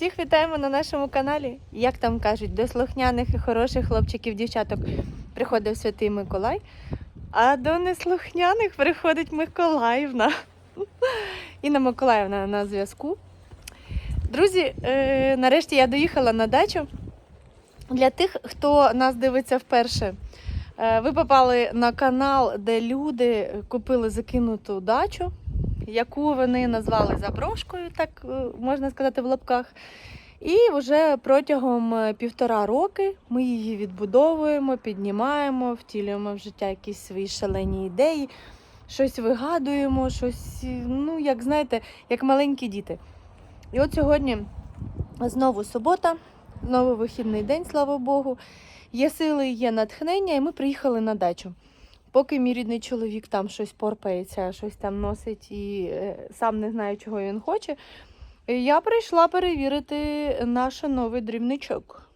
Всіх вітаємо на нашому каналі. Як там кажуть, до слухняних і хороших хлопчиків, дівчаток приходив святий Миколай, а до неслухняних приходить Миколаївна. Інна Миколаївна на зв'язку. Друзі, е, нарешті я доїхала на дачу. Для тих, хто нас дивиться вперше, е, ви попали на канал, де люди купили закинуту дачу, яку вони назвали заброшкою, так е, можна сказати, в лапках. І вже протягом е, півтора роки ми її відбудовуємо, піднімаємо, втілюємо в життя якісь свої шалені ідеї, щось вигадуємо, щось, е, ну, як знаєте, як маленькі діти. І от сьогодні знову субота, знову вихідний день, слава Богу. Є сили, є натхнення, і ми приїхали на дачу. Поки мій рідний чоловік там щось порпається, щось там носить і е, сам не знає, чого він хоче. Я прийшла перевірити наш новий дрібничок.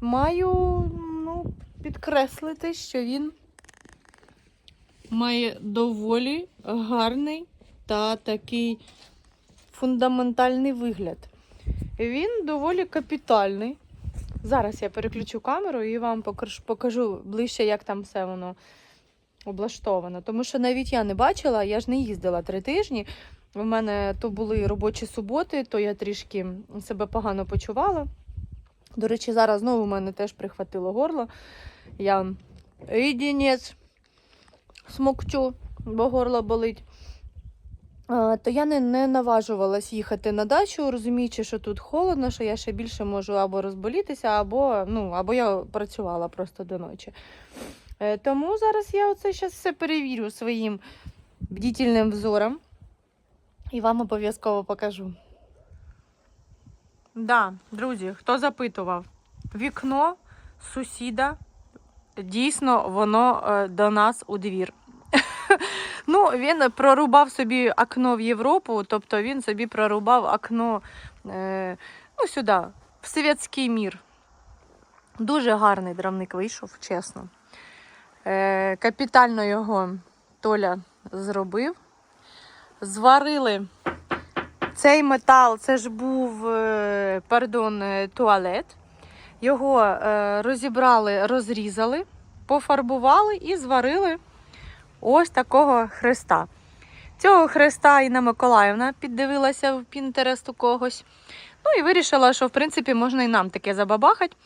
Маю ну, підкреслити, що він має доволі гарний та такий фундаментальний вигляд. Він доволі капітальний. Зараз я переключу камеру і вам покажу ближче, як там все воно облаштовано. Тому що навіть я не бачила, я ж не їздила три тижні. У мене то були робочі суботи, то я трішки себе погано почувала. До речі, зараз знову у мене теж прихватило горло. Я єдинець смокчу, бо горло болить. То я не, не наважувалась їхати на дачу, розуміючи, що тут холодно, що я ще більше можу або розболітися, або, ну, або я працювала просто до ночі. Е, Тому зараз я оце зараз все перевірю своїм бдітельним взором і вам обов'язково покажу. Да, друзі, хто запитував, вікно сусіда дійсно воно е, до нас у двір. Ну, він прорубав собі окно в Європу, тобто він собі прорубав окно е, ну, сюди, в совєтський мір. Дуже гарний дровник вийшов, чесно. Е, капітально його Толя зробив. Зварили цей метал, це ж був, е, пардон, е, туалет. Його розібрали, розрізали, пофарбували і зварили ось такого хреста. Цього хреста Інна Миколаївна піддивилася в Пінтерест у когось. Ну і вирішила, що в принципі можна і нам таке забабахати.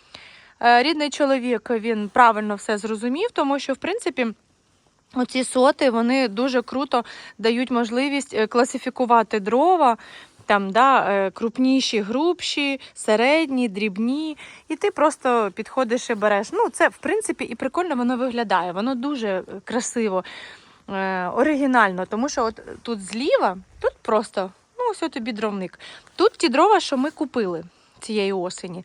Е, Рідний чоловік він правильно все зрозумів, тому що, в принципі, оці соти вони дуже круто дають можливість е, класифікувати дрова. Там, да, е, крупніші, грубші, середні, дрібні. І ти просто підходиш і береш. Ну, це, в принципі, і прикольно воно виглядає. Воно дуже красиво, е, оригінально. Тому що от тут зліва, тут просто, ну, ось тобі дровник. Тут ті дрова, що ми купили цієї осені.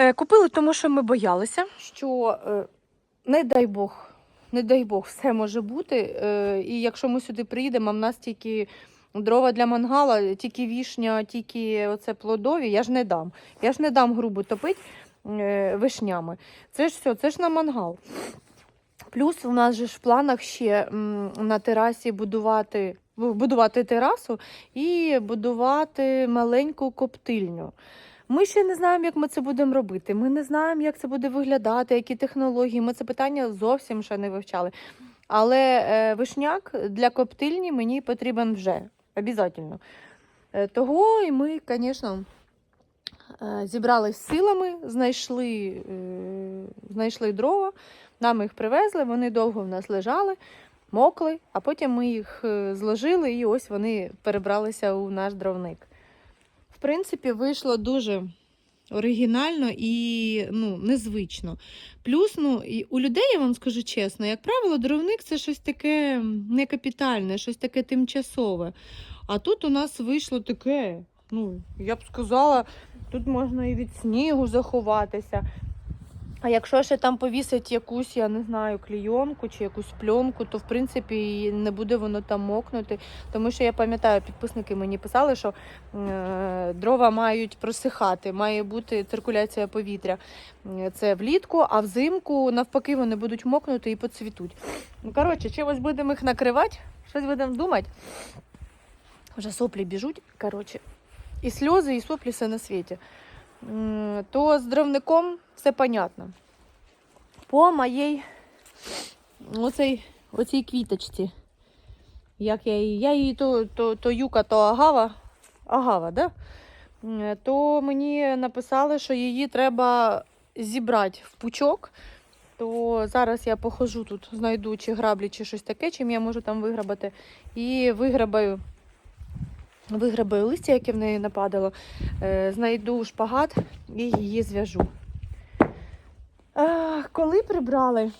Е, Купили, тому що ми боялися, що е, не дай Бог, не дай Бог, все може бути. Е, І якщо ми сюди приїдемо, в нас тільки дрова для мангала, тільки вішня, тільки оце плодові, я ж не дам. Я ж не дам грубо топити вишнями. Це ж все, це ж на мангал. Плюс у нас же ж в планах ще на терасі будувати, будувати терасу і будувати маленьку коптильню. Ми ще не знаємо, як ми це будемо робити. Ми не знаємо, як це буде виглядати, які технології. Ми це питання зовсім ще не вивчали. Але е, вишняк для коптильні мені потрібен вже. Обязательно. Е, того і ми, звісно, е, зібрались силами, знайшли, знайшли дрова, нам їх привезли, вони довго в нас лежали, мокли, а потім ми їх зложили і ось вони перебралися у наш дровник. Принципі, вийшло дуже оригінально і ну, незвично. Плюс, ну, і у людей, я вам скажу чесно, як правило, дровник це щось таке не капітальне, щось таке тимчасове. А тут у нас вийшло таке, ну, я б сказала, тут можна і від снігу заховатися. А якщо ще там повісить якусь, я не знаю, клійонку чи якусь пленку, то в принципі не буде воно там мокнути. Тому що я пам'ятаю, підписники мені писали, що е, дрова мають просихати, має бути циркуляція повітря. Це влітку, а взимку навпаки вони будуть мокнути і поцвітуть. Ну, коротше, чимось будемо їх накривати, щось будемо думати. Вже соплі біжуть. Коротше, і сльози, і соплі все на світі. То з дровником все понятно. По моїй оцей, оцій квіточці. Як я її, я її то, то, то юка, то агава. Агава, да? То мені написали, що її треба зібрати в пучок. То зараз я похожу тут, знайду чи граблі, чи щось таке, чим я можу там виграбати. І виграбаю, виграбаю листя, яке в неї нападало. Е, знайду шпагат і її зв'яжу. Коли прибрали,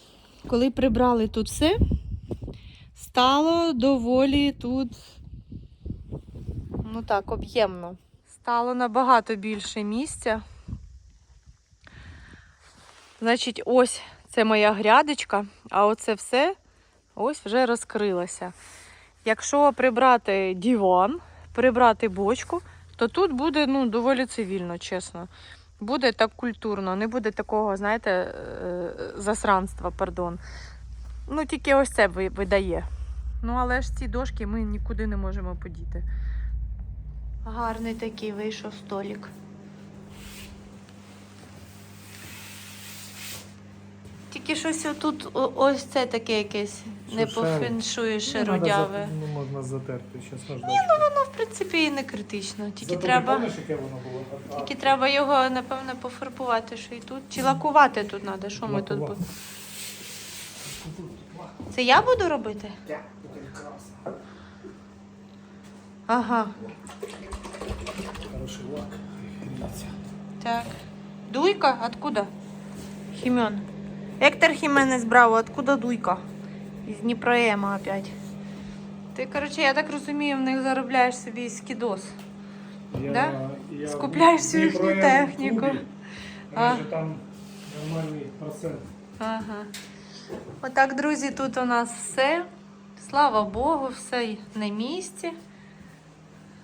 коли прибрали тут все, стало доволі тут, ну так, об'ємно. Стало набагато більше місця. Значить, ось це моя грядочка, а оце все ось вже розкрилося. Якщо прибрати диван, прибрати бочку, то тут буде ну, доволі цивільно, чесно. Буде так культурно, не буде такого, знаєте, е, засранства, пардон. Ну, тільки ось це видає. Ну, але ж ці дошки ми нікуди не можемо подіти. Гарний такий вийшов столик. Тільки щось тут ось це таке якесь не по Шершаве. феншую Ну, шерудяве. за- Ну, можна затерти. Щас наждачку. Ну, в принципі, і не критично. Тільки Зато треба. Пам'ятаєш, яке воно було? А- Тільки треба його, напевно, пофарбувати, що і тут. Чи лакувати тут треба, що ми тут Лакувати. будемо? Це я буду робити? Так. Ага. Хороший лак. Гріється. Так. Дуйка? Откуда? Хімен. Ектор Хіменес Браво, откуда дуйка? Із Дніпроема опять. Ти, коротше, я так розумію, в них заробляєш собі скідос. Я, Да? я Скупляєш всю їхню техніку. А. Там нормальний процент. Ага. Отак, друзі, тут у нас все. Слава Богу, все на місці.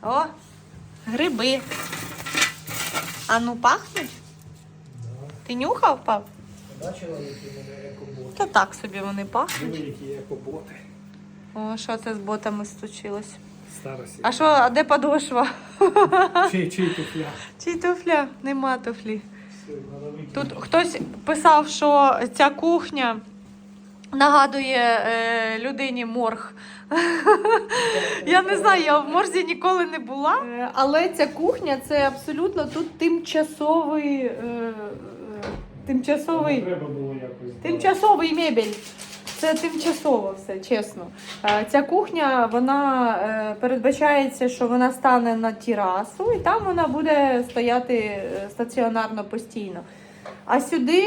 О, гриби. А ну пахнуть? Да. Ти нюхав, пап? Бачила, які в мене екоботи? Та так собі вони пахнуть. Диви, які екоботи. О, що це з ботами случилось? Старості. А що, а де подошва? Чий, чий туфля? Чи туфля? Нема туфлі. Все, надо викинути. Тут хтось писав, що ця кухня нагадує е, людині морг. Я не знаю, я в морзі ніколи не була. Е, Але ця кухня це абсолютно тут тимчасовий. е, Тимчасовий. Треба було якось. Тимчасовий мебель. Це тимчасово все, чесно. Е, Ця кухня, вона е, передбачається, що вона стане на терасу, і там вона буде стояти е, стаціонарно постійно. А сюди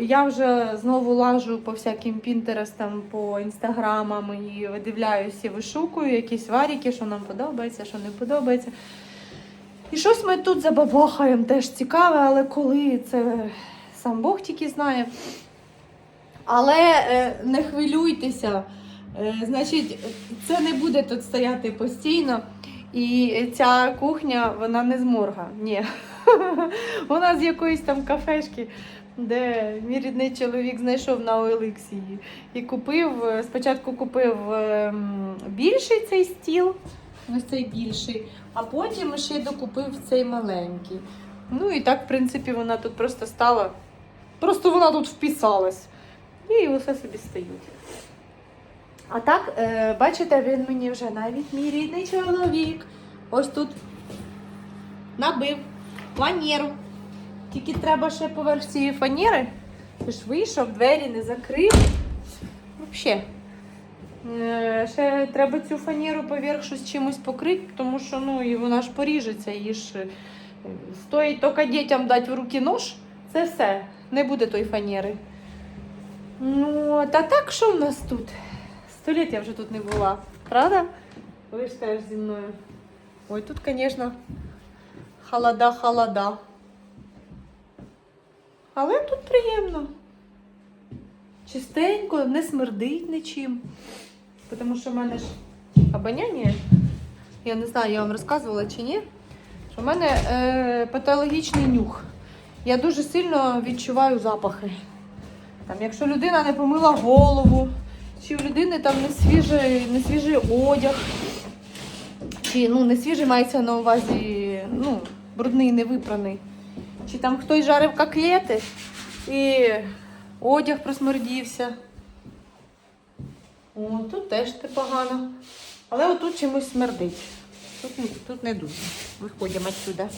я вже знову лажу по всяким пінтерестам, по інстаграмам і видивляюся, і вишукую якісь варіки, що нам подобається, що не подобається. І щось ми тут забабахаємо, теж цікаве, але коли це сам Бог тільки знає. Але е, не хвилюйтеся. Е, значить, це не буде тут стояти постійно. І ця кухня, вона не з морга. Ні. Вона з якоїсь там кафешки, де мій рідний чоловік знайшов на OLX. І купив, е, спочатку купив ем, більший цей стіл, ось цей більший, а потім ще докупив цей маленький. Ну і так, в принципі, вона тут просто стала. Просто вона тут вписалась. І усе собі стоїть. А так, е, бачите, він мені вже навіть мій рідний чоловік. Ось тут набив фанеру. Тільки треба ще поверх цієї фанери. Ти ж вийшов, двері не закрив. Взагалі. Е, ще треба цю фанеру поверх щось чимось покрити, тому що ну, і вона ж поріжеться. Її ж е, стоїть тільки дітям дати в руки нож, це все. Не буде той фанери. Ну, та так, що в нас тут? Сто літ я вже тут не була, правда? Ви зі мною. Ой, тут, звісно, холода-холода. Але тут приємно. Чистенько, не смердить нічим. Тому що в мене ж обоняння, я не знаю, я вам розказувала чи ні, що в мене е, патологічний нюх. Я дуже сильно відчуваю запахи. Там, якщо людина не помила голову, чи в людини там не свіжий, не свіжий одяг, чи ну, не свіжий мається на увазі ну, брудний, не випраний. Чи там хтось жарив котлети і одяг просмердівся. О, тут теж те погано. Але отут чимось смердить. Тут, тут не дуже. Виходимо отсюда.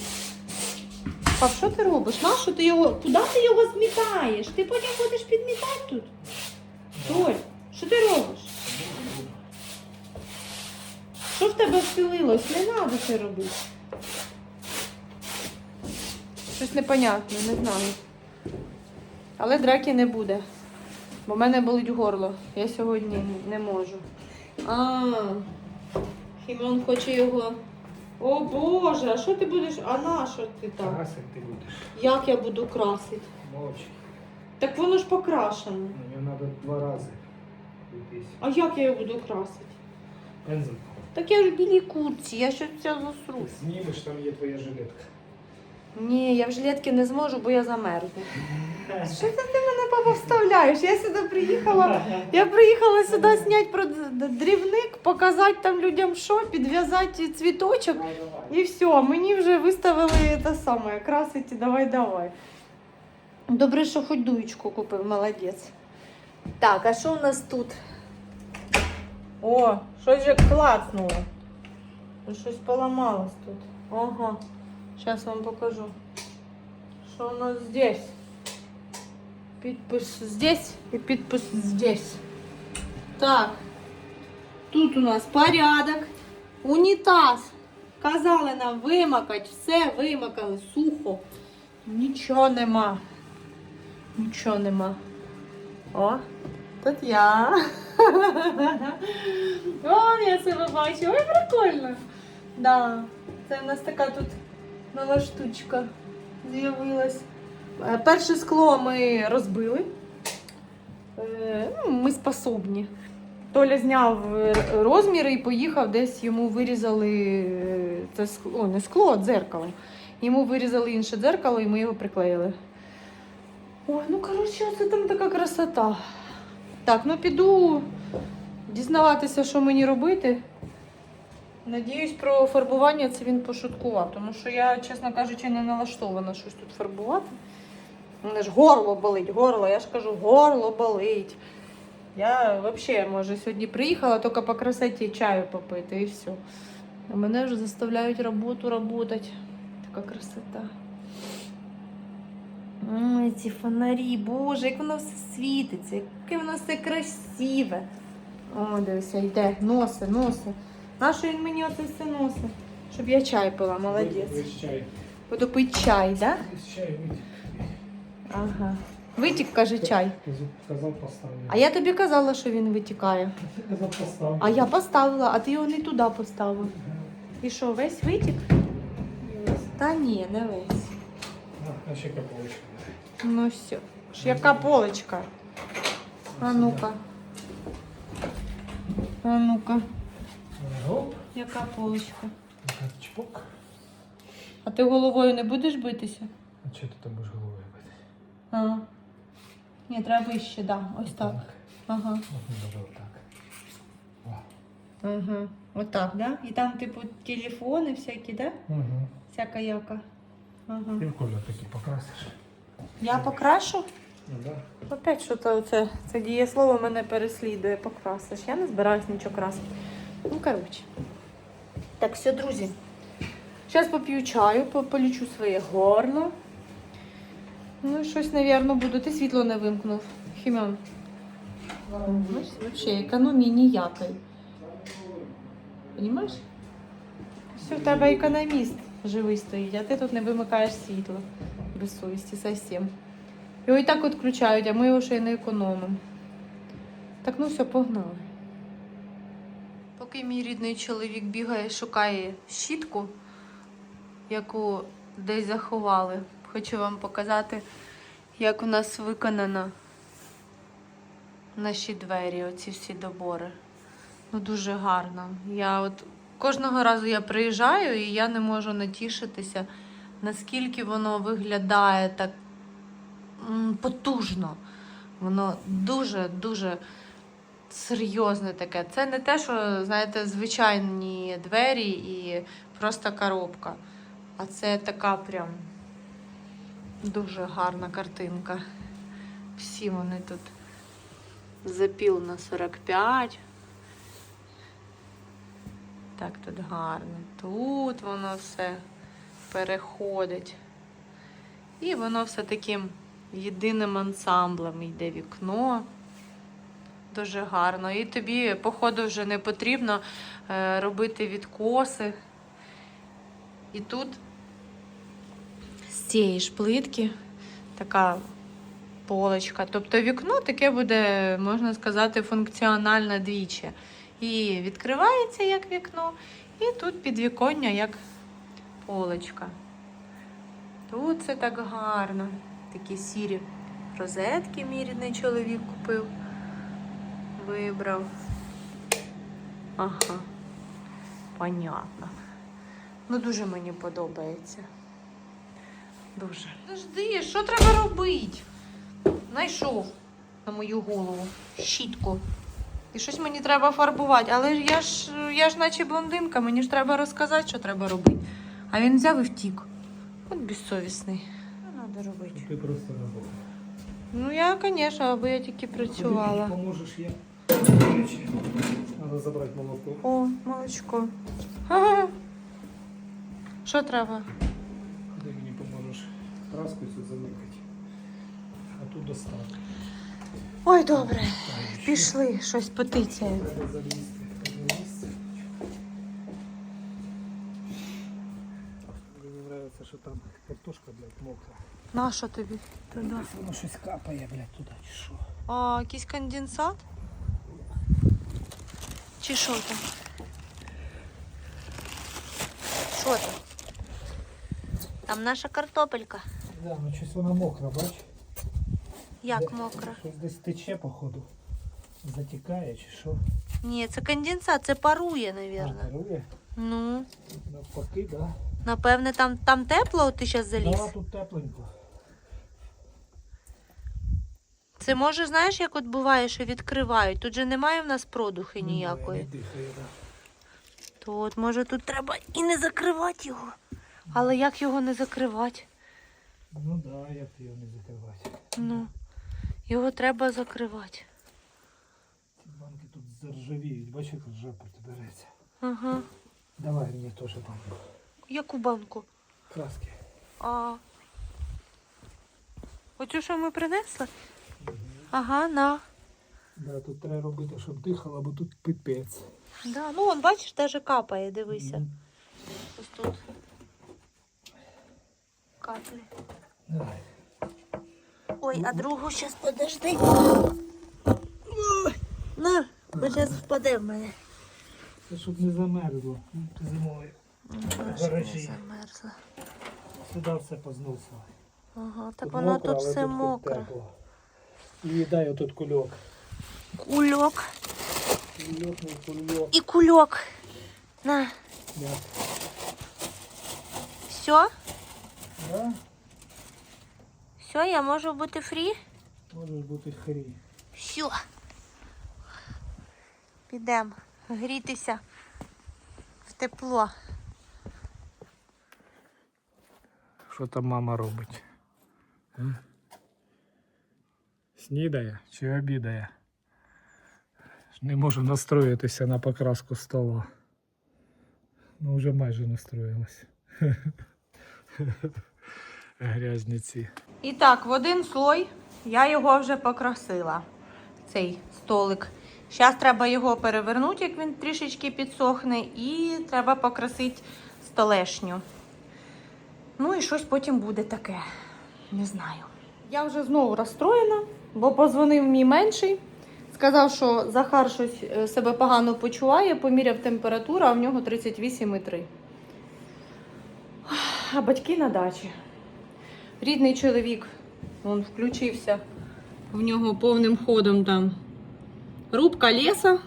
Пап, що ти робиш? Нащо ти його? Куди ти його змітаєш? Ти потім будеш підмітати тут. Толь, що ти робиш? Що в тебе вселилось? Не треба це робити. Щось непонятне, не знаю. Але драки не буде. Бо в мене болить горло. Я сьогодні не можу. А, Хімон хоче його. О Боже, а що ти будеш? А на що ти так? Красить ти будеш. Як я буду красити? Мовчки. Так воно ж покрашено. Мені треба два рази. Пройтись. А як я його буду красити? Бензин. Так я ж в білій куртці, я ще ця засру. засрусь. знімеш, там є твоя жилетка. Ні, я в жилетки не зможу, бо я замерзну. Що це ти мене папа вставляєш? Я сюди приїхала. Я приїхала сюди зняти про д- показати там людям що, підв'язати цвіточок. І все, мені вже виставили те саме, красити, давай, давай. Добре, що хоч дуєчку купив, молодець. Так, а що у нас тут? О, щось же клацнуло. Щось поламалось тут. Ага. Зараз вам покажу. Що у нас здесь? Підпис здесь і підпис здесь. Так. Тут у нас порядок. Унітаз. Казали нам вимакати, все вимакали, сухо. Нічого нема. Нічого нема. О, тут я. О, я себе бачу. Ой, прикольно. Да. Це в нас така тут Нова штучка з'явилась. Е, Перше скло ми розбили. Е, ну, Ми способні. Толя зняв е, розміри і поїхав, десь йому вирізали це скло, о, не скло, а дзеркало. Йому вирізали інше дзеркало і ми його приклеїли. Ой, ну коротше, це там така красота. Так, ну піду дізнаватися, що мені робити. Надіюсь, про фарбування це він пошуткував, тому що я, чесно кажучи, не налаштована щось тут фарбувати. У мене ж горло болить, горло, я ж кажу, горло болить. Я взагалі, може, сьогодні приїхала тільки по красоті чаю попити і все. А мене вже заставляють роботу робити. Така красота. Ой, ці фонарі, боже, як воно все світиться, яке воно все красиве. О, дивися, йде, носи, носи. Нащо він мені оце все носить? Щоб я чай пила, молодець. Буду пити чай, так? Да? Ага. Витік, каже, чай. Казав. А я тобі казала, що він витікає. Казав. А я поставила, а ти його не туди поставив. І що, весь витік? Та ні, не весь. А, ще каполочка. Ну все. Ж яка полочка? А ну-ка. А ну-ка. Оп. Яка полочка? Чпок. А ти головою не будеш битися? А чого ти там будеш головою бити? А. Ні, треба вище, да. Ось так. Ага. От не отак. Ага. Отак, да? І там, типу, телефони всякі, да? Угу. Всяка яка. Ага. Ти в колір таки покрасиш. Я покрашу? Ну да. Опять що це, це дієслово мене переслідує, покрасиш. Я не збираюсь нічого красити. Ну, коротше. Так, все, друзі. Зараз поп'ю чаю, по- полічу своє горло. Ну, щось, навірно, буду. Ти світло не вимкнув. Хімон. Взагалі, економії ніякої. Понімаєш? Все, в тебе економіст живий стоїть, а ти тут не вимикаєш світло. Без совісті зовсім. Його і так відключають, а ми його ще й не економимо. Так, ну все, погнали. Поки мій рідний чоловік бігає, шукає щітку, яку десь заховали, хочу вам показати, як у нас виконано наші двері, оці всі добори. Ну, дуже гарно. Я от кожного разу я приїжджаю і я не можу натішитися, наскільки воно виглядає так потужно. Воно дуже-дуже серйозне таке. Це не те, що, знаєте, звичайні двері і просто коробка. А це така прям дуже гарна картинка. Всі вони тут запіл на 45. Так тут гарно. Тут воно все переходить. І воно все таким єдиним ансамблем йде вікно. Дуже гарно. І тобі, походу, вже не потрібно е, робити відкоси. І тут з цієї ж плитки така полочка. Тобто вікно таке буде, можна сказати, функціональне двічі. І відкривається як вікно, і тут підвіконня як полочка. Тут це так гарно. Такі сірі розетки мій рідний чоловік купив, вибрав. Ага, понятно. Ну, дуже мені подобається. Дуже. Подожди, що треба робити? Знайшов на мою голову щітку. І щось мені треба фарбувати. Але ж я ж я ж наче блондинка, мені ж треба розказати, що треба робити. А він взяв і втік. От безсовісний. Що треба робити? Ти просто робота. Ну я, звісно, аби я тільки працювала. Ти поможеш, я. Треба забрати молоко. О, молочко. Що треба? Ти мені поможеш краску цю замикати. А тут достати. Ой, добре. Пішли, щось потицяє. Треба залізти. Залізти. Мені подобається, що там картошка, блядь, мокра. Нащо тобі? Туди. Воно щось капає, блядь, туди чи що. А, якийсь конденсат? Чи що там? Що там? Там наша картопелька. Да, ну щось вона мокра, бач? Як Де- мокра? Щось десь тече, походу. Затікає чи що? Ні, це конденсат, це парує, навірно. парує? Ну, Навпаки, да. напевне, там, там тепло, ти зараз заліз. Да, тут тепленько. Це може, знаєш, як от буває, що відкривають. Тут же немає в нас продухи ніякої. То от може тут треба і не закривати його. Але як його не закривати? Ну да, як його не закривати. Ну, його треба закривати. Ці банки тут заржавіють, бачиш, як ржа береться. Ага. Давай мені теж банку. Яку банку? Краски. А. Оцю, що ми принесли? Ага, на. Да, тут треба робити, щоб дихало, бо тут пипець. Да, ну он, бачиш, теж капає, дивися. Мгм. Ось тут. Каплі. Давай. Ой, а другу зараз подожди. На, бо зараз впаде в мене. Це щоб не замерзло Ну, зимою. Гаражі. замерзла. Сюди все позносило. Ага, так воно мокро, тут але все мокре. тепло. І дай отут кульок. Кульок. Кульок, не кульок. І кульок. На, Да. все? Да? Все, я можу бути фрі? Може бути хрі. Все. Підемо грітися в тепло. Що там мама робить? Снідає чи обідає? Не можу настроїтися на покраску стола. Ну, вже майже настроїлась. Грязниці. І так, в один слой я його вже покрасила, цей столик. Зараз треба його перевернути, як він трішечки підсохне, і треба покрасити столешню. Ну і щось потім буде таке. Не знаю. Я вже знову розстроєна, бо позвонив мій менший. Сказав, що Захар щось е, себе погано почуває, поміряв температуру, а в нього 38,3. А батьки на дачі. Рідний чоловік, він включився. В нього повним ходом там рубка ліса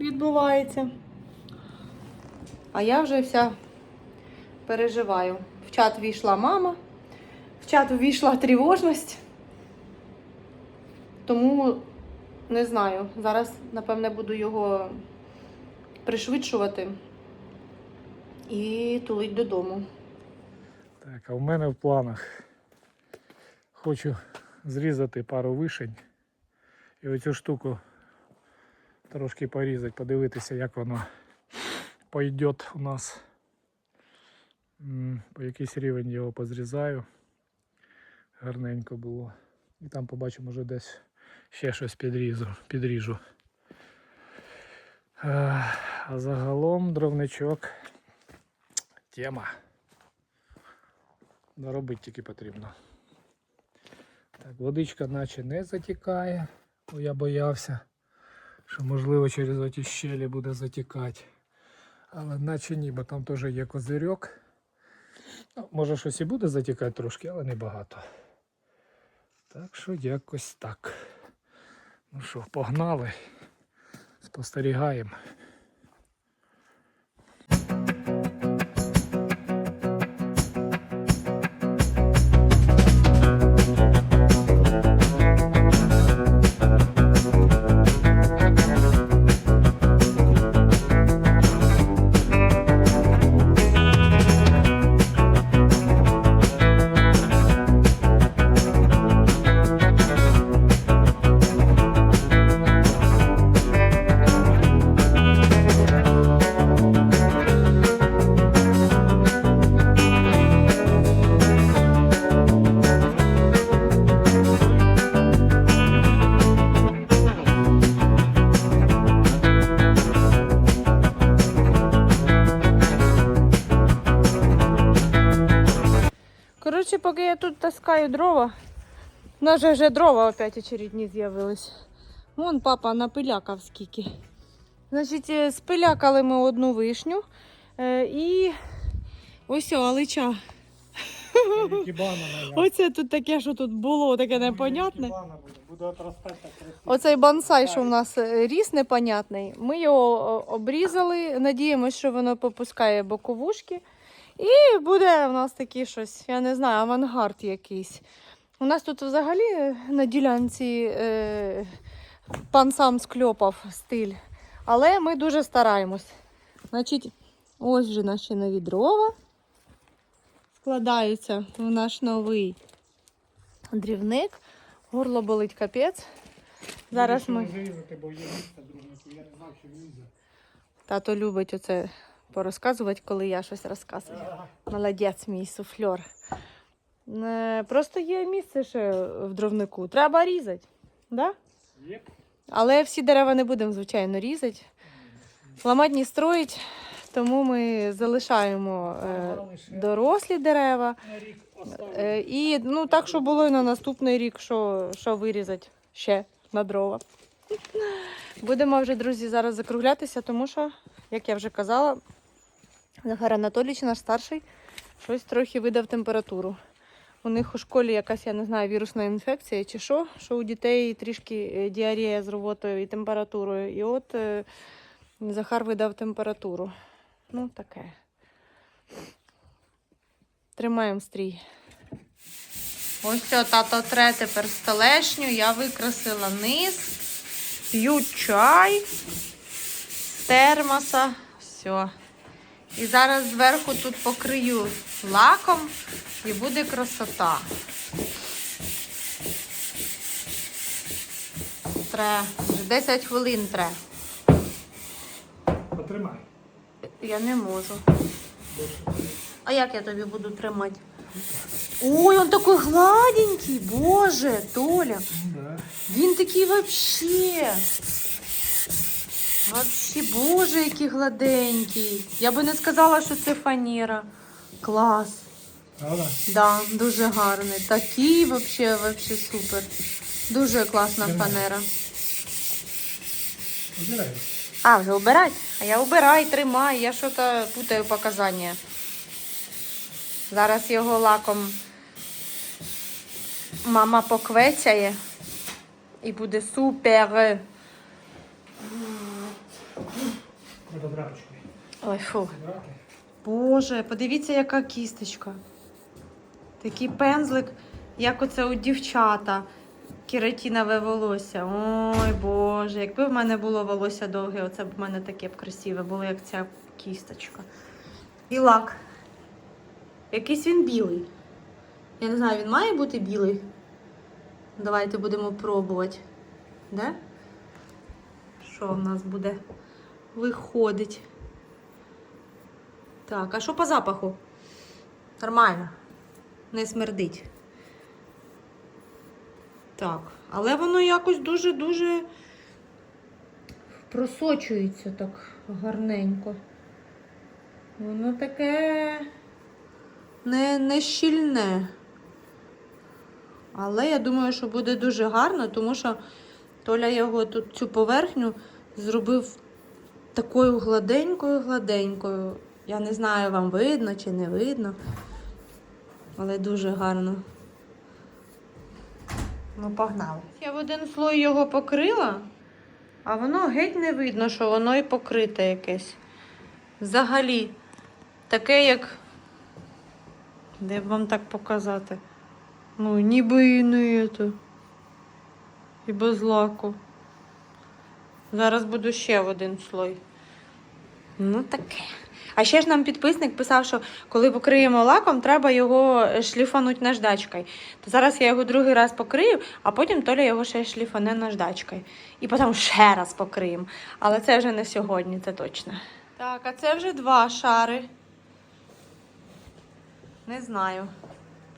відбувається. А я вже вся переживаю. В чат війшла мама, в чат ввійшла тривожність. Тому не знаю. Зараз, напевне, буду його пришвидшувати і тулить додому. Так, а в мене в планах хочу зрізати пару вишень і оцю штуку трошки порізати, подивитися, як воно пойде у нас. По якийсь рівень його позрізаю. Гарненько було. І там побачимо, може десь ще щось підрізу, підріжу. Е, А загалом дровничок тема. Доробити тільки потрібно. Так, водичка наче не затікає, бо я боявся, що можливо через оті щелі буде затікати. Але наче ні, бо там теж є козирьок. Ну, може щось і буде затікати трошки, але не багато. Так що якось так. Ну що, погнали. Спостерігаємо. Поки я тут таскаю дрова, у нас же вже дрова опять очередні з'явились. Вон папа напилякав скільки. Значить, е, спилякали ми одну вишню е, і ось о, алича. Оце тут таке, що тут було, таке непонятне. Оцей бонсай, що в нас е, ріс непонятний, ми його обрізали, надіємося, що воно попускає боковушки. І буде в нас такий щось, я не знаю, авангард якийсь. У нас тут взагалі на ділянці е, пан сам скльопав стиль. Але ми дуже стараємось. Значить, ось вже наші нові дрова складаються в наш новий дрівник. Горло болить капець. Зараз ми. Тато любить оце порозказувати, коли я щось розказую. Молодець, мій суфльор. Е, Просто є місце ще в дровнику. Треба різати. Да? Але всі дерева не будемо, звичайно, різати. Ламати не строїть, тому ми залишаємо е, дорослі дерева. Е, і ну, так, щоб було і на наступний рік, що, що вирізати ще на дрова. Будемо вже, друзі, зараз закруглятися, тому що, як я вже казала, Захар Анатолійович, наш старший, щось трохи видав температуру. У них у школі якась, я не знаю, вірусна інфекція чи що, що у дітей трішки е, діарія з рвотою і температурою. І от е, Захар видав температуру. Ну, таке. Тримаємо стрій. Ось все, тато тре тепер столешню, я викрасила низ, п'ю чай з термоса. Все. І зараз зверху тут покрию лаком і буде красота. Тре. Вже 10 хвилин тре. Потримай. Я не можу. А як я тобі буду тримати? Ой, он такий гладенький, боже, Толя. Ну. Він такий вообще. Вообще, боже, який гладенький. Я би не сказала, що це фанера. Клас. Правда? Да, дуже гарний. Такий вообще, вообще супер. Дуже класна Тримай. фанера. Убирай. А, вже убирать? А я убирай, тримай, я щось путаю показання. Зараз його лаком мама поквецяє і буде супер. Ой, фу. Боже, подивіться, яка кісточка. Такий пензлик, як оце у дівчата. Кератинове волосся. Ой, Боже, якби в мене було волосся довге, оце б в мене таке б красиве було, як ця кісточка. І лак. Якийсь він білий. Я не знаю, він має бути білий. Давайте будемо пробувати. Де? Що в нас буде виходить? Так, а що по запаху? Нормально. Не смердить. Так, але воно якось дуже-дуже просочується так гарненько. Воно таке не, не щільне. Але я думаю, що буде дуже гарно, тому що Толя його тут цю поверхню зробив такою гладенькою, гладенькою. Я не знаю, вам видно чи не видно. Але дуже гарно. Ну, погнали. Я в один слой його покрила, а воно геть не видно, що воно і покрите якесь. Взагалі, таке, як. Де б вам так показати? Ну, ніби і не це. І без лаку. Зараз буду ще один слой. Ну, таке. А ще ж нам підписник писав, що коли покриємо лаком, треба його шліфануть наждачкою. То зараз я його другий раз покрию, а потім Толя його ще шліфане наждачкою. І потім ще раз покриємо. Але це вже не сьогодні, це точно. Так, а це вже два шари. Не знаю.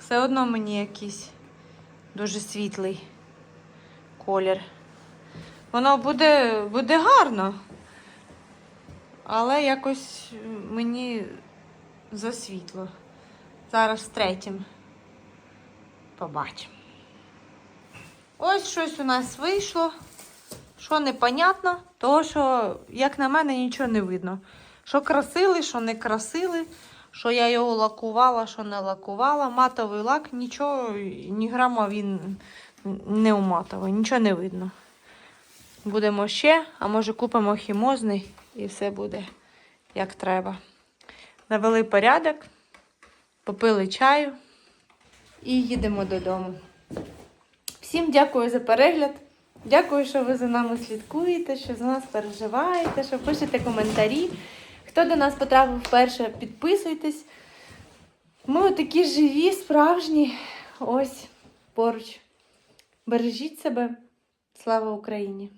Все одно мені якийсь дуже світлий колір. Воно буде, буде гарно. Але якось мені засвітло. Зараз третім. Побачимо. Ось щось у нас вийшло. Що непонятно, того що, як на мене, нічого не видно. Що красили, що не красили, що я його лакувала, що не лакувала. Матовий лак, нічого, ні грама він не уматовий, нічого не видно. Будемо ще, а може купимо хімозний і все буде як треба. Навели порядок, попили чаю і їдемо додому. Всім дякую за перегляд. Дякую, що ви за нами слідкуєте, що за нас переживаєте, що пишете коментарі. Хто до нас потрапив вперше, підписуйтесь. Ми такі живі, справжні. Ось поруч. Бережіть себе. Слава Україні!